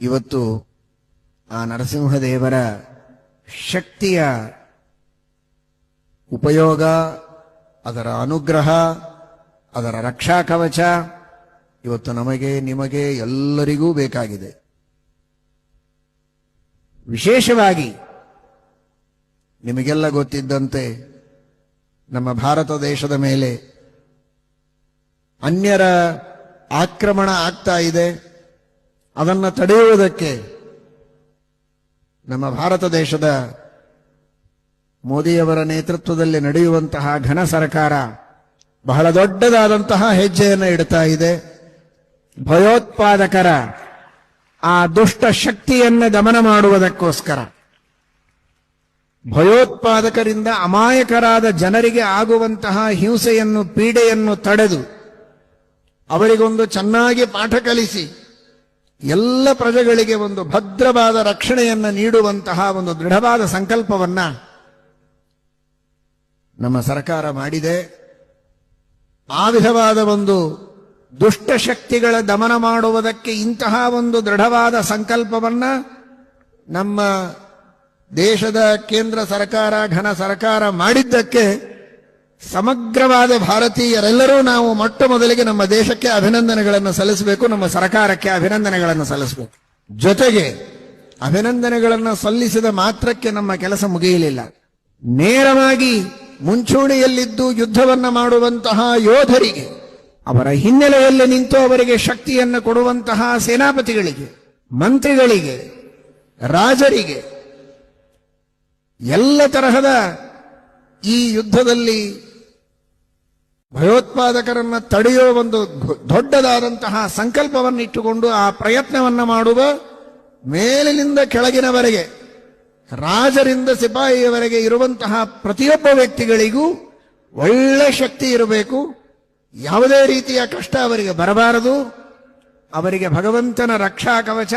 ಇವತ್ತು ಆ ನರಸಿಂಹದೇವರ ಶಕ್ತಿಯ ಉಪಯೋಗ, ಅದರ ಅನುಗ್ರಹ, ಅದರ ರಕ್ಷಾ ಕವಚ ಇವತ್ತು ನಮಗೆ, ನಿಮಗೆ ಎಲ್ಲರಿಗೂ ಬೇಕಾಗಿದೆ. ವಿಶೇಷವಾಗಿ ನಿಮಗೆಲ್ಲ ಗೊತ್ತಿದ್ದಂತೆ ನಮ್ಮ ಭಾರತ ದೇಶದ ಮೇಲೆ ಅನ್ಯರ ಆಕ್ರಮಣ ಆಗ್ತಾ ಇದೆ. ಅದನ್ನು ತಡೆಯುವುದಕ್ಕೆ ನಮ್ಮ ಭಾರತ ದೇಶದ ಮೋದಿಯವರ ನೇತೃತ್ವದಲ್ಲಿ ನಡೆಯುವಂತಹ ಘನ ಸರ್ಕಾರ ಬಹಳ ದೊಡ್ಡದಾದಂತಹ ಹೆಜ್ಜೆಯನ್ನು ಇಡ್ತಾ ಇದೆ. ಭಯೋತ್ಪಾದಕರ ಆ ದುಷ್ಟ ಶಕ್ತಿಯನ್ನು ದಮನ ಮಾಡುವುದಕ್ಕೋಸ್ಕರ. ಭಯೋತ್ಪಾದಕರಿಂದ ಅಮಾಯಕರಾದ ಜನರಿಗೆ ಆಗುವಂತಹ ಹಿಂಸೆಯನ್ನು, ಪೀಡೆಯನ್ನು ತಡೆದು ಅವರಿಗೊಂದು ಚೆನ್ನಾಗಿ ಪಾಠ ಕಲಿಸಿ ಎಲ್ಲ ಪ್ರಜೆಗಳಿಗೆ ಒಂದು ಭದ್ರವಾದ ರಕ್ಷಣೆಯನ್ನು ನೀಡುವಂತಹ ಒಂದು ದೃಢವಾದ ಸಂಕಲ್ಪವನ್ನ ನಮ್ಮ ಸರ್ಕಾರ ಮಾಡಿದೆ. ಆ ವಿಧವಾದ ಒಂದು ದುಷ್ಟಶಕ್ತಿಗಳ ದಮನ ಮಾಡುವುದಕ್ಕೆ ಇಂತಹ ಒಂದು ದೃಢವಾದ ಸಂಕಲ್ಪವನ್ನ ನಮ್ಮ ದೇಶದ ಕೇಂದ್ರ ಸರ್ಕಾರ, ಘನ ಸರ್ಕಾರ ಮಾಡಿದ್ದಕ್ಕೆ ಸಮಗ್ರವಾದ ಭಾರತೀಯರೆಲ್ಲರೂ ನಾವು ಮೊಟ್ಟ ಮೊದಲಿಗೆ ನಮ್ಮ ದೇಶಕ್ಕೆ ಅಭಿನಂದನೆಗಳನ್ನು ಸಲ್ಲಿಸಬೇಕು, ನಮ್ಮ ಸರ್ಕಾರಕ್ಕೆ ಅಭಿನಂದನೆಗಳನ್ನು ಸಲ್ಲಿಸಬೇಕು. ಜೊತೆಗೆ ಅಭಿನಂದನೆಗಳನ್ನು ಸಲ್ಲಿಸಿದ ಮಾತ್ರಕ್ಕೆ ನಮ್ಮ ಕೆಲಸ ಮುಗಿಯಲಿಲ್ಲ. ನೇರವಾಗಿ ಮುಂಚೂಣಿಯಲ್ಲಿದ್ದು ಯುದ್ಧವನ್ನ ಮಾಡುವಂತಹ ಯೋಧರಿಗೆ, ಅವರ ಹಿನ್ನೆಲೆಯಲ್ಲಿ ನಿಂತು ಅವರಿಗೆ ಶಕ್ತಿಯನ್ನು ಕೊಡುವಂತಹ ಸೇನಾಪತಿಗಳಿಗೆ, ಮಂತ್ರಿಗಳಿಗೆ, ರಾಜರಿಗೆ, ಎಲ್ಲ ತರಹದ ಈ ಯುದ್ಧದಲ್ಲಿ ಭಯೋತ್ಪಾದಕರನ್ನ ತಡೆಯುವ ಒಂದು ದೊಡ್ಡದಾದಂತಹ ಸಂಕಲ್ಪವನ್ನು ಇಟ್ಟುಕೊಂಡು ಆ ಪ್ರಯತ್ನವನ್ನು ಮಾಡುವ ಮೇಲಿನಿಂದ ಕೆಳಗಿನವರೆಗೆ, ರಾಜರಿಂದ ಸಿಪಾಯಿಯವರೆಗೆ ಇರುವಂತಹ ಪ್ರತಿಯೊಬ್ಬ ವ್ಯಕ್ತಿಗಳಿಗೂ ಒಳ್ಳೆ ಶಕ್ತಿ ಇರಬೇಕು. ಯಾವುದೇ ರೀತಿಯ ಕಷ್ಟ ಅವರಿಗೆ ಬರಬಾರದು. ಅವರಿಗೆ ಭಗವಂತನ ರಕ್ಷಾ ಕವಚ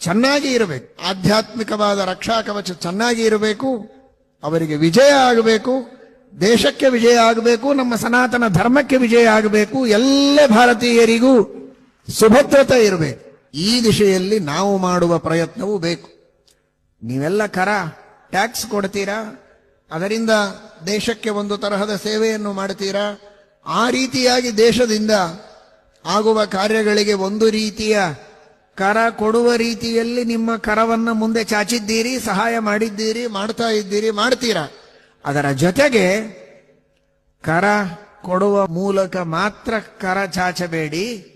ಚೆನ್ನಾಗಿ ಇರಬೇಕು. ಆಧ್ಯಾತ್ಮಿಕವಾದ ರಕ್ಷಾ ಕವಚ ಚೆನ್ನಾಗಿ ಇರಬೇಕು. ಅವರಿಗೆ ವಿಜಯ ಆಗಬೇಕು. ದೇಶಕ್ಕೆ ವಿಜಯ ಆಗಬೇಕು, ನಮ್ಮ ಸನಾತನ ಧರ್ಮಕ್ಕೆ ವಿಜಯ ಆಗಬೇಕು, ಎಲ್ಲ ಭಾರತೀಯರಿಗೂ ಸುಭದ್ರತೆ ಇರಬೇಕು. ಈ ದಿಶೆಯಲ್ಲಿ ನಾವು ಮಾಡುವ ಪ್ರಯತ್ನವೂ ಬೇಕು. ನೀವೆಲ್ಲ ಕರ ಟ್ಯಾಕ್ಸ್ ಕೊಡ್ತೀರಾ? ಅದರಿಂದ ದೇಶಕ್ಕೆ ಒಂದು ತರಹದ ಸೇವೆಯನ್ನು ಮಾಡ್ತೀರಾ? ಆ ರೀತಿಯಾಗಿ ದೇಶದಿಂದ ಆಗುವ ಕಾರ್ಯಗಳಿಗೆ ಒಂದು ರೀತಿಯ ಕರ ಕೊಡುವ ರೀತಿಯಲ್ಲಿ ನಿಮ್ಮ ಕರವನ್ನು ಮುಂದೆ ಚಾಚಿದ್ದೀರಿ, ಸಹಾಯ ಮಾಡಿದ್ದೀರಿ, ಮಾಡ್ತಾ ಇದ್ದೀರಿ, ಮಾಡ್ತೀರಾ? ಅದರ ಜೊತೆಗೆ ಕರ ಕೊಡುವ ಮೂಲಕ ಮಾತ್ರ ಕರ ಚಾಚಬೇಡಿ.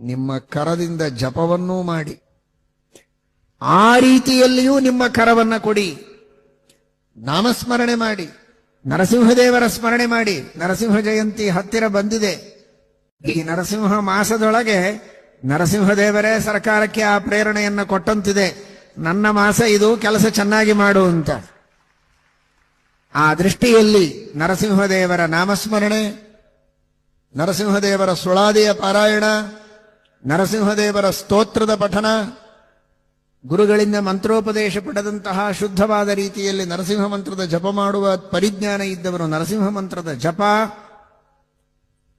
ನಿಮ್ಮ ಕರದಿಂದ ಜಪವನ್ನೂ ಮಾಡಿ. ಆ ರೀತಿಯಲ್ಲಿಯೂ ನಿಮ್ಮ ಕರವನ್ನ ಕೊಡಿ. ನಾಮಸ್ಮರಣೆ ಮಾಡಿ. ನರಸಿಂಹದೇವರ ಸ್ಮರಣೆ ಮಾಡಿ. ನರಸಿಂಹ ಜಯಂತಿ ಹತ್ತಿರ ಬಂದಿದೆ. ಈ ನರಸಿಂಹ ಮಾಸದೊಳಗೆ ನರಸಿಂಹದೇವರೇ ಸರ್ಕಾರಕ್ಕೆ ಆ ಪ್ರೇರಣೆಯನ್ನು ಕೊಟ್ಟಂತಿದೆ. ನನ್ನ ಮಾಸ ಇದು, ಕೆಲಸ ಚೆನ್ನಾಗಿ ಮಾಡು ಅಂತ. ಆ ದೃಷ್ಟಿಯಲ್ಲಿ ನರಸಿಂಹದೇವರ ನಾಮಸ್ಮರಣೆ, ನರಸಿಂಹದೇವರ ಸುಳಾದಿಯ ಪಾರಾಯಣ, ನರಸಿಂಹದೇವರ ಸ್ತೋತ್ರದ ಪಠನ ಗುರುಗಳಿಂದ ಮಂತ್ರೋಪದೇಶ ಪಡೆದಂತಹ ಶುದ್ಧವಾದ ರೀತಿಯಲ್ಲಿ ನರಸಿಂಹ ಮಂತ್ರದ ಜಪ ಮಾಡುವ ಪರಿಜ್ಞಾನ ಇದ್ದವರು ನರಸಿಂಹ ಮಂತ್ರದ ಜಪ.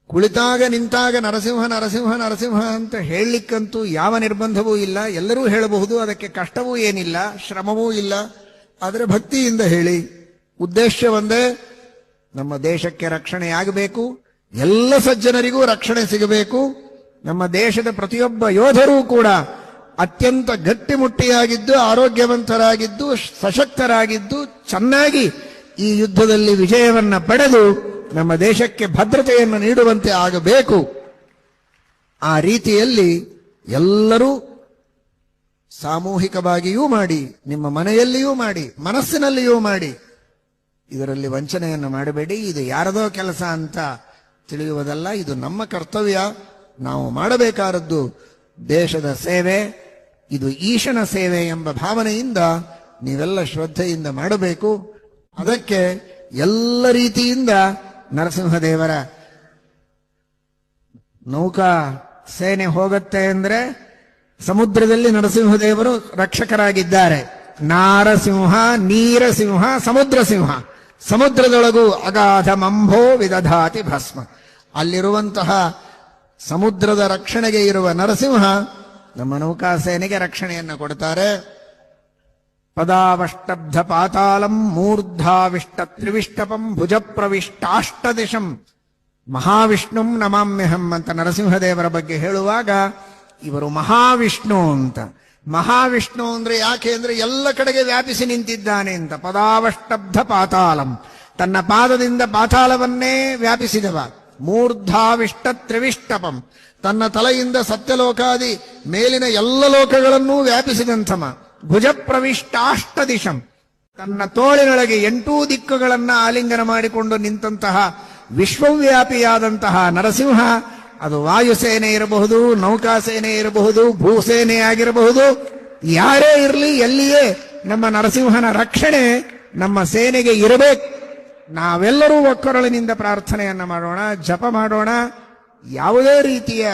ಕುಳಿತಾಗ ನಿಂತಾಗ ನರಸಿಂಹ ನರಸಿಂಹ ನರಸಿಂಹ ಅಂತ ಹೇಳಲಿಕ್ಕಂತೂ ಯಾವ ನಿರ್ಬಂಧವೂ ಇಲ್ಲ. ಎಲ್ಲರೂ ಹೇಳಬಹುದು, ಅದಕ್ಕೆ ಕಷ್ಟವೂ ಏನಿಲ್ಲ, ಶ್ರಮವೂ ಇಲ್ಲ. ಆದರೆ ಭಕ್ತಿಯಿಂದ ಹೇಳಿ. ಉದ್ದೇಶ ಒಂದೇ, ನಮ್ಮ ದೇಶಕ್ಕೆ ರಕ್ಷಣೆಯಾಗಬೇಕು, ಎಲ್ಲ ಸಜ್ಜನರಿಗೂ ರಕ್ಷಣೆ ಸಿಗಬೇಕು. ನಮ್ಮ ದೇಶದ ಪ್ರತಿಯೊಬ್ಬ ಯೋಧರೂ ಕೂಡ ಅತ್ಯಂತ ಗಟ್ಟಿಮುಟ್ಟಿಯಾಗಿದ್ದು, ಆರೋಗ್ಯವಂತರಾಗಿದ್ದು, ಸಶಕ್ತರಾಗಿದ್ದು, ಚೆನ್ನಾಗಿ ಈ ಯುದ್ಧದಲ್ಲಿ ವಿಜಯವನ್ನ ಪಡೆದು ನಮ್ಮ ದೇಶಕ್ಕೆ ಭದ್ರತೆಯನ್ನು ನೀಡುವಂತೆ ಆಗಬೇಕು. ಆ ರೀತಿಯಲ್ಲಿ ಎಲ್ಲರೂ ಸಾಮೂಹಿಕವಾಗಿಯೂ ಮಾಡಿ, ನಿಮ್ಮ ಮನೆಯಲ್ಲಿಯೂ ಮಾಡಿ, ಮನಸ್ಸಿನಲ್ಲಿಯೂ ಮಾಡಿ ಇದರಲ್ಲಿ ವಂಚನೆಯನ್ನು ಮಾಡಬೇಡಿ, ಇದು ಯಾರದೋ ಕೆಲಸ ಅಂತ ತಿಳಿಯುವುದಲ್ಲ, ಇದು ನಮ್ಮ ಕರ್ತವ್ಯ. ನಾವು ಮಾಡಬೇಕಾದದ್ದು ದೇಶದ ಸೇವೆ, ಇದು ಈಶನ ಸೇವೆ ಎಂಬ ಭಾವನೆಯಿಂದ ನೀವೆಲ್ಲ ಶ್ರದ್ಧೆಯಿಂದ ಮಾಡಬೇಕು. ಅದಕ್ಕೆ ಎಲ್ಲ ರೀತಿಯಿಂದ ನರಸಿಂಹದೇವರ ನೌಕಾ ಸೇನೆ ಹೋಗುತ್ತೆ ಅಂದ್ರೆ ಸಮುದ್ರದಲ್ಲಿ ನರಸಿಂಹದೇವರು ರಕ್ಷಕರಾಗಿದ್ದಾರೆ. ನಾರಸಿಂಹ, ನೀರಸಿಂಹ ಸಮುದ್ರ ಸಿಂಹ ಸಮುದ್ರದೊಳಗೂ ಅಗಾಧ ಮಂಭೋ ವಿದಧಾತಿ ಭಸ್ಮ. ಅಲ್ಲಿರುವಂತಹ ಸಮುದ್ರದ ರಕ್ಷಣೆಗೆ ಇರುವ ನರಸಿಂಹ ನಮ್ಮ ನೌಕಾಸೇನೆಗೆ ರಕ್ಷಣೆಯನ್ನು ಕೊಡ್ತಾರೆ. ಪದಾವಷ್ಟಬ್ಧ ಪಾತಾಳಂ ಮೂರ್ಧಾವಿಷ್ಟ ತ್ರಿವಿಷ್ಟಪಂ ಭುಜ ಪ್ರವಿಷ್ಟಾಷ್ಟದಿಶಂ ಮಹಾವಿಷ್ಣುಂ ನಮಾಮ್ಯಹಂ ಅಂತ ನರಸಿಂಹದೇವರ ಬಗ್ಗೆ ಹೇಳುವಾಗ ಇವರು ಮಹಾವಿಷ್ಣು ಅಂತ. ಮಹಾವಿಷ್ಣು ಅಂದ್ರೆ ಯಾಕೆ ಅಂದ್ರೆ ಎಲ್ಲ ಕಡೆಗೆ ವ್ಯಾಪಿಸಿ ನಿಂತಿದ್ದಾನೆ ಅಂತ. ಪದಾವಷ್ಟಬ್ಧ ಪಾತಾಳಂ. ತನ್ನ ಪಾದದಿಂದ ಪಾತಾಳವನ್ನೇ ವ್ಯಾಪಿಸಿದವ. ಮೂರ್ಧಾವಿಷ್ಟ ತ್ರಿವಿಷ್ಟಪಂ. ತನ್ನ ತಲೆಯಿಂದ ಸತ್ಯಲೋಕಾದಿ ಮೇಲಿನ ಎಲ್ಲ ಲೋಕಗಳನ್ನೂ ವ್ಯಾಪಿಸಿದಂಥಮ. ಭುಜ ಪ್ರವಿಷ್ಟಾಷ್ಟ ದಿಶಂ. ತನ್ನ ತೋಳಿನೊಳಗೆ ಎಂಟೂ ದಿಕ್ಕುಗಳನ್ನ ಆಲಿಂಗನ ಮಾಡಿಕೊಂಡು ನಿಂತಹ ವಿಶ್ವವ್ಯಾಪಿಯಾದಂತಹ ನರಸಿಂಹ ಅದು ವಾಯುಸೇನೆ ಇರಬಹುದು, ನೌಕಾಸೇನೆ ಇರಬಹುದು, ಭೂಸೇನೆ ಆಗಿರಬಹುದು. ಯಾರೇ ಇರಲಿ, ಎಲ್ಲಿಯೇ ನಮ್ಮ ನರಸಿಂಹನ ರಕ್ಷಣೆ ನಮ್ಮ ಸೇನೆಗೆ ಇರಬೇಕು. ನಾವೆಲ್ಲರೂ ಒಕ್ಕೊರಳಿನಿಂದ ಪ್ರಾರ್ಥನೆಯನ್ನ ಮಾಡೋಣ, ಜಪ ಮಾಡೋಣ. ಯಾವುದೇ ರೀತಿಯ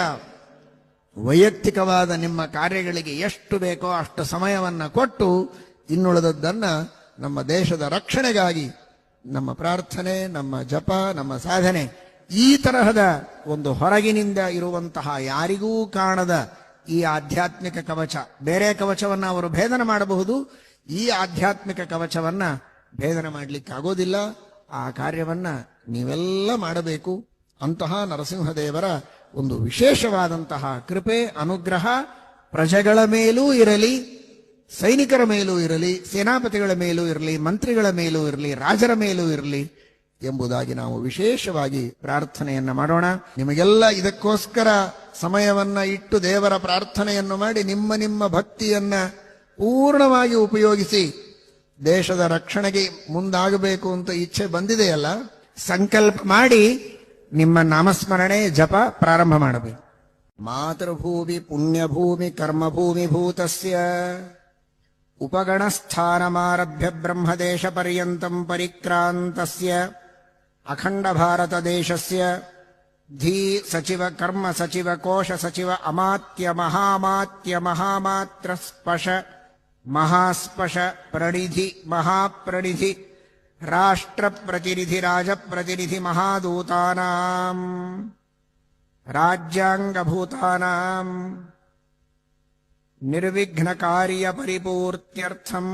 ವೈಯಕ್ತಿಕವಾದ ನಿಮ್ಮ ಕಾರ್ಯಗಳಿಗೆ ಎಷ್ಟು ಬೇಕೋ ಅಷ್ಟು ಸಮಯವನ್ನ ಕೊಟ್ಟು ಇನ್ನುಳಿದದ್ದನ್ನು ನಮ್ಮ ದೇಶದ ರಕ್ಷಣೆಗಾಗಿ ನಮ್ಮ ಪ್ರಾರ್ಥನೆ, ನಮ್ಮ ಜಪ, ನಮ್ಮ ಸಾಧನೆ ಈ ತರಹದ ಒಂದು ಹೊರಗಿನಿಂದ ಇರುವಂತಹ ಯಾರಿಗೂ ಕಾಣದ ಈ ಆಧ್ಯಾತ್ಮಿಕ ಕವಚ, ಬೇರೆ ಕವಚವನ್ನ ಅವರು ಭೇದನ ಮಾಡಬಹುದು. ಈ ಆಧ್ಯಾತ್ಮಿಕ ಕವಚವನ್ನ ಭೇದನ ಮಾಡಲಿಕ್ಕಾಗೋದಿಲ್ಲ. ಆ ಕಾರ್ಯವನ್ನ ನೀವೆಲ್ಲ ಮಾಡಬೇಕು. ಅಂತಹ ನರಸಿಂಹದೇವರ ಒಂದು ವಿಶೇಷವಾದಂತಹ ಕೃಪೆ, ಅನುಗ್ರಹ ಪ್ರಜೆಗಳ ಮೇಲೂ ಇರಲಿ, ಸೈನಿಕರ ಮೇಲೂ ಇರಲಿ, ಸೇನಾಪತಿಗಳ ಮೇಲೂ ಇರಲಿ, ಮಂತ್ರಿಗಳ ಮೇಲೂ ಇರಲಿ, ರಾಜರ ಮೇಲೂ ಇರಲಿ ಎಂಬುದಾಗಿ ನಾವು ವಿಶೇಷವಾಗಿ ಪ್ರಾರ್ಥನೆಯನ್ನ ಮಾಡೋಣ. ನಿಮಗೆಲ್ಲ ಇದಕ್ಕೋಸ್ಕರ ಸಮಯವನ್ನ ಇಟ್ಟು ದೇವರ ಪ್ರಾರ್ಥನೆಯನ್ನು ಮಾಡಿ ನಿಮ್ಮ ನಿಮ್ಮ ಭಕ್ತಿಯನ್ನ ಪೂರ್ಣವಾಗಿ ಉಪಯೋಗಿಸಿ ದೇಶದ ರಕ್ಷಣೆಗೆ ಮುಂದಾಗಬೇಕು ಅಂತ ಇಚ್ಛೆ ಬಂದಿದೆಯಲ್ಲ, ಸಂಕಲ್ಪ ಮಾಡಿ ನಿಮ್ಮ ನಾಮಸ್ಮರಣೆ ಜಪ ಪ್ರಾರಂಭ ಮಾಡಬೇಕು. ಮಾತೃಭೂಮಿ ಪುಣ್ಯಭೂಮಿ ಕರ್ಮಭೂಮಿ ಭೂತಸ್ಯ. ಉಪಗಣಸ್ಥಾನಮಾರಭ್ಯ ಬ್ರಹ್ಮದೇಶ ಪರ್ಯಂತಂ अखण्डभारतदेशस्य धी सचिव कर्म सचिव कर्मसचिव कोशसचिव अमात्यमहामात्यमहामात्रस्पश महास्पश प्रणिधि महाप्रणिधि राष्ट्रप्रतिनिधि राजप्रतिनिधिमहादूतानाम् राज्याङ्गभूतानाम् निर्विघ्नकार्यपरिपूर्त्यर्थम्।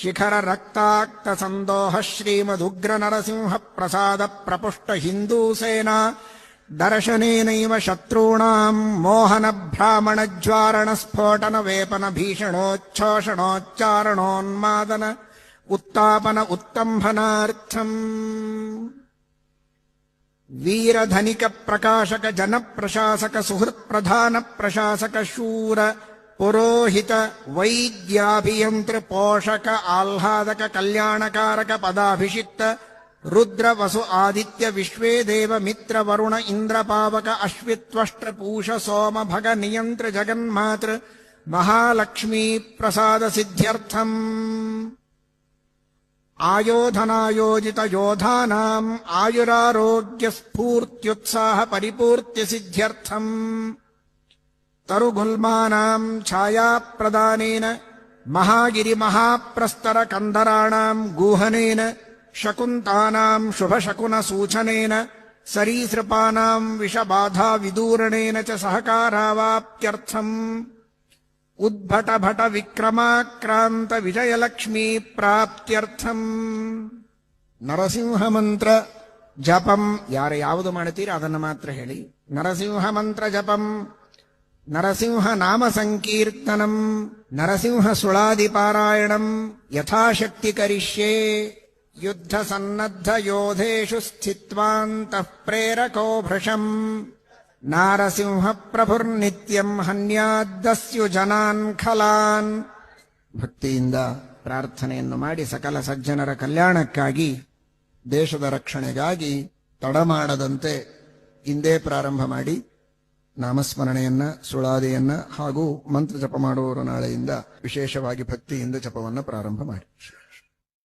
शिखर रक्ताक्तसन्दोहः दर्शनेनैव शत्रूणाम् मोहनभ्रामणज्वारणस्फोटनवेपनभीषणोच्छोषणोच्चारणोन्मादन उत्तापन उत्तम्भनार्थम्। वीरधनिकप्रकाशकजनप्रशासकसुहृत्प्रधानप्रशासकशूर పురోహిత వైద్యాభియంత్ర పోషక ఆహ్లాదక కళ్యాణకారక పదాభిషిక్త రుద్ర వసు ఆదిత్య విశ్వే దేవ మిత్ర వరుణ ఇంద్ర పావక అశ్విత్వష్ట్ర పూష సోమ భగ నియంత్ర జగన్మాతృ మహాలక్ష్మీ ప్రసాద సిద్ధ్యర్థం. ఆయోధనాయోజిత యోధానాం ఆయురారోగ్య స్ఫూర్త్యుత్సాహ పరిపూర్తి సిద్ధ్యర్థం. ದುರಾಗ್ರಹ ದುರಾಚಾರ ದುರ್ವ್ಯಸನ ಕಷ್ಟ ಪಾಪಿಷ್ಠ ವರಿಷ್ಠ ಭ್ರಷ್ಟ ಕಷ್ಟಾತಿ ಕಷ್ಟ ಪ್ರವಿಷ್ಟ ಧೃಷ್ಟತರಾರಿಷ್ಟ ಭಯೋತ್ಪಾದಕಾದೀನಾಂ ಅಂತಃಸತ್ವ ಸಂಪ್ಲವ ಸಮೂಲೋತ್ಪಾಟನಾರ್ಥಂ ಸರಸರಭಸ ಪಾದಾಪಾತ ಭಾರಾಭಿರಾಮ ಪ್ರಚಲಿತ ರಿಪುವಕ್ಷೋ ರೂಕ್ಷ ರಕ್ತ ಪ್ರವಾಹ ಪ್ರಖರ ನಖರ ವಜ್ರೋತ್ಖಾತ ರೂಕ್ಷಾರಿವಕ್ಷ ಶಿಖರಿ ಶಿಖರ ರಕ್ತಾಕ್ತ ಸಂದೋಹ ಶ್ರೀಮದುಗ್ರ ನರಸಿಂಹ ಪ್ರಸಾದ ಪ್ರಪುಷ್ಟ ಹಿಂದೂ ಸೇನಾ ದರ್ಶನೇನೈವ ಶತ್ರುಣಾಂ ಮೋಹನ ಭ್ರಾಮಣ ಜ್ವಾರಣ ಸ್ಫೋಟನ ವೇಪನ ಭೀಷಣೋಚ್ಛೋಷಣೋಚ್ಚಾರಣೋನ್ಮಾದನ ಉತ್ತಾಪನ ಉತ್ತಂಭನಾರ್ಥಂ ವೀರಧನಿಕ ಪ್ರಕಾಶಕ ಜನ ಪ್ರಶಾಸಕ ಸುಹೃತ್ ಪ್ರಧಾನ ಪ್ರಶಾಸಕ ಶೂರ ಪುರೋಹಿತ ವೈದ್ಯಾಭಿಯಂತ್ರ ಪೋಷಕ ಆಹ್ಲಾದಕ ಕಲ್ಯಾಣಕಾರಕ ಪದಾಭಿಷಿಕ್ತ ರುದ್ರ ವಸು ಆದಿತ್ಯ ವಿಶ್ವೇ ದೇವ ಮಿತ್ರ ವರುಣ ಇಂದ್ರ ಪಾವಕ ಅಶ್ವಿತ್ವಷ್ಟ್ರ ಪೂಷ ಸೋಮ ಭಗ ನಿಯಂತ್ರ ಜಗನ್ಮಾತೃ ಮಹಾಲಕ್ಷ್ಮೀ ಪ್ರಸಾದ ಸಿದ್ಧ್ಯರ್ಥಂ ಆಯೋಧನಾಯೋಜಿತ ಯೋಧಾನಾಂ ಆಯುರಾರೋಗ್ಯ ಸ್ಫೂರ್ತ್ಯುತ್ಸಾಹ ಪರಿಪೂರ್ತ್ಯ ಸಿದ್ಧ್ಯರ್ಥಂ ತರುಗುಲ್ಮಾನಾಂ ಛಾಯಾಪ್ರದಾನೇನ ಮಹಾಗಿರಿ ಮಹಾಪ್ರಸ್ತರ ಕಂದರಾಣಾಂ ಗೂಹನೇನ ಶಕುಂತಾನಾಂ ಶುಭ ಶಕುನ ಸೂಚನೇನ ಸರೀಸೃಪಾನಾಂ ವಿಷಬಾಧಾ ವಿದೂರಣೇನ ಚ ಸಹಕಾರಾವಾಪ್ತ್ಯರ್ಥಂ ಉದ್ಭಟ ಭಟ ವಿಕ್ರಮಾಕ್ರಾಂತ ವಿಜಯಲಕ್ಷ್ಮೀ ಪ್ರಾಪ್ತ್ಯರ್ಥಂ ನರಸಿಂಹ ಮಂತ್ರ ಜಪಂ ಯಾರು ಯಾವುದು ಮಾಡ್ತೀರಿ ಅದನ್ನು ಮಾತ್ರ ಹೇಳಿ ನರಸಿಂಹ ಮಂತ್ರ ಜಪಂ ನರಸಿಂಹ ನಾಮ ಸಂಕೀರ್ತನಂ ನರಸಿಂಹ ಸುಳಾದಿ ಪಾರಾಯಣಂ ಯಥಾಶಕ್ತಿ ಕರಿಷ್ಯೆ ಯುದ್ಧ ಸನ್ನದ್ಧ ಯೋಧೇಷು ಸ್ಥಿತ್ವಾಂತಃ ಪ್ರೇರಕೋ ಭೃಶಂ ನಾರಸಿಂಹ ಪ್ರಭುರ್ನಿತ್ಯಂ ಹನ್ಯಾದ್ದಸ್ಯು ಜನಾನ್ ಖಲಾನ್ ಭಕ್ತಿಯಿಂದ ಪ್ರಾರ್ಥನೆಯನ್ನು ಮಾಡಿ ಸಕಲ ಸಜ್ಜನರ ಕಲ್ಯಾಣಕ್ಕಾಗಿ ದೇಶದ ರಕ್ಷಣೆಗಾಗಿ ತಡ ಮಾಡದಂತೆ ಇಂದೇ ಪ್ರಾರಂಭ ಮಾಡಿ ನಾಮಸ್ಮರಣೆಯನ್ನ ಸುಳಾದಿಯನ್ನ ಹಾಗೂ ಮಂತ್ರ ಜಪ ಮಾಡುವವರು ನಾಳೆಯಿಂದ ವಿಶೇಷವಾಗಿ ಭಕ್ತಿಯಿಂದ ಜಪವನ್ನು ಪ್ರಾರಂಭ ಮಾಡಿ.